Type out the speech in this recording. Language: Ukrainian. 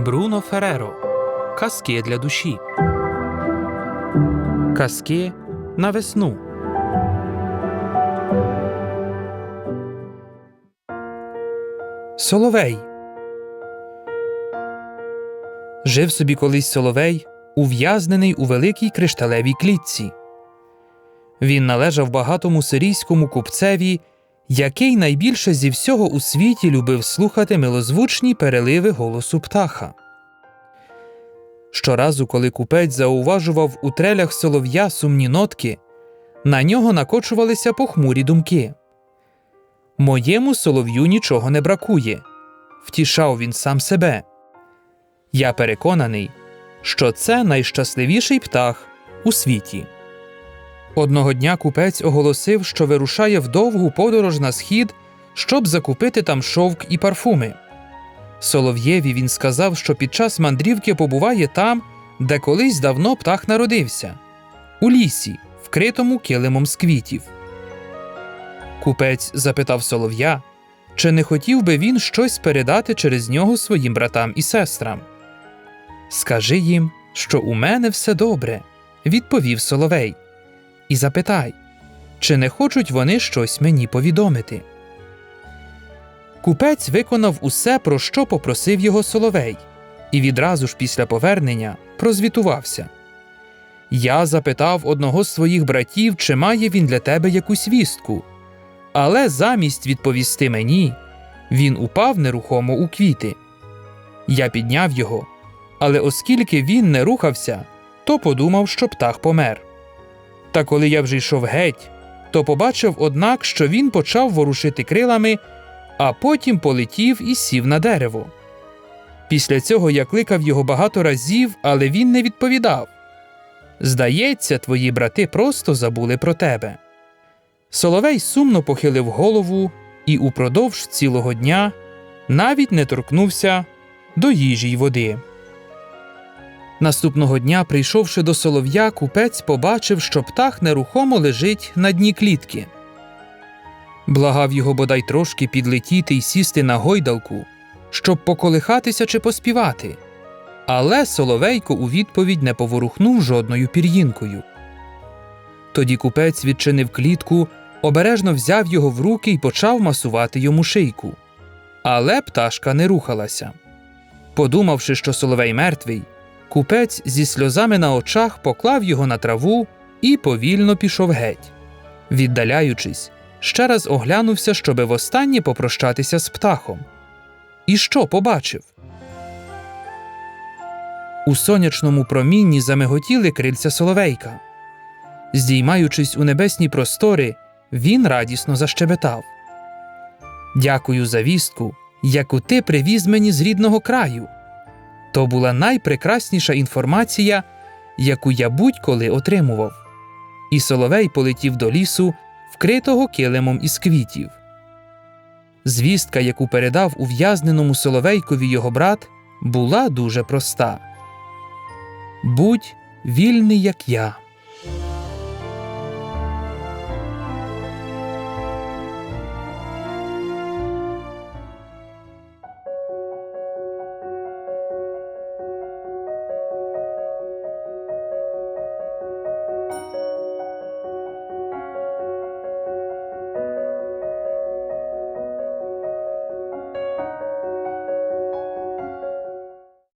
Бруно Фереро. Казки для душі. Казки на весну. Соловей. Жив собі колись Соловей, ув'язнений у великій кришталевій клітці. Він належав багатому сирійському купцеві, який найбільше зі всього у світі любив слухати милозвучні переливи голосу птаха. Щоразу, коли купець зауважував у трелях солов'я сумні нотки, на нього накочувалися похмурі думки. Моєму солов'ю нічого не бракує, втішав він сам себе. Я переконаний, що це найщасливіший птах у світі. Одного дня купець оголосив, що вирушає в довгу подорож на схід, щоб закупити там шовк і парфуми. Солов'єві він сказав, що під час мандрівки побуває там, де колись давно птах народився у лісі, вкритому килимом з квітів. Купець запитав солов'я, чи не хотів би він щось передати через нього своїм братам і сестрам. Скажи їм, що у мене все добре, відповів соловей, і запитай, чи не хочуть вони щось мені повідомити. Купець виконав усе, про що попросив його соловей, і відразу ж після повернення прозвітувався. Я запитав одного з своїх братів, чи має він для тебе якусь вістку. Але замість відповісти мені, він упав нерухомо у квіти. Я підняв його, але оскільки він не рухався, то подумав, що птах помер. Та коли я вже йшов геть, то побачив, однак, що він почав ворушити крилами, а потім полетів і сів на дерево. Після цього я кликав його багато разів, але він не відповідав. Здається, твої брати просто забули про тебе. Соловей сумно похилив голову і упродовж цілого дня навіть не торкнувся до їжі й води. Наступного дня, прийшовши до солов'я, купець побачив, що птах нерухомо лежить на дні клітки. Благав його бодай трошки підлетіти й сісти на гойдалку, щоб поколихатися чи поспівати. Але соловейко у відповідь не поворухнув жодною пір'їнкою. Тоді купець відчинив клітку, обережно взяв його в руки і почав масувати йому шийку. Але пташка не рухалася. Подумавши, що соловей мертвий, купець зі сльозами на очах поклав його на траву і повільно пішов геть. Віддаляючись, ще раз оглянувся, щоби востаннє попрощатися з птахом. І що побачив? У сонячному промінні замиготіли крильця соловейка. Здіймаючись у небесні простори, він радісно защебетав. Дякую за вістку, яку ти привіз мені з рідного краю. То була найпрекрасніша інформація, яку я будь-коли отримував. І соловей полетів до лісу, вкритого килимом із квітів. Звістка, яку передав ув'язненому соловейкові його брат, була дуже проста Будь вільний, як я.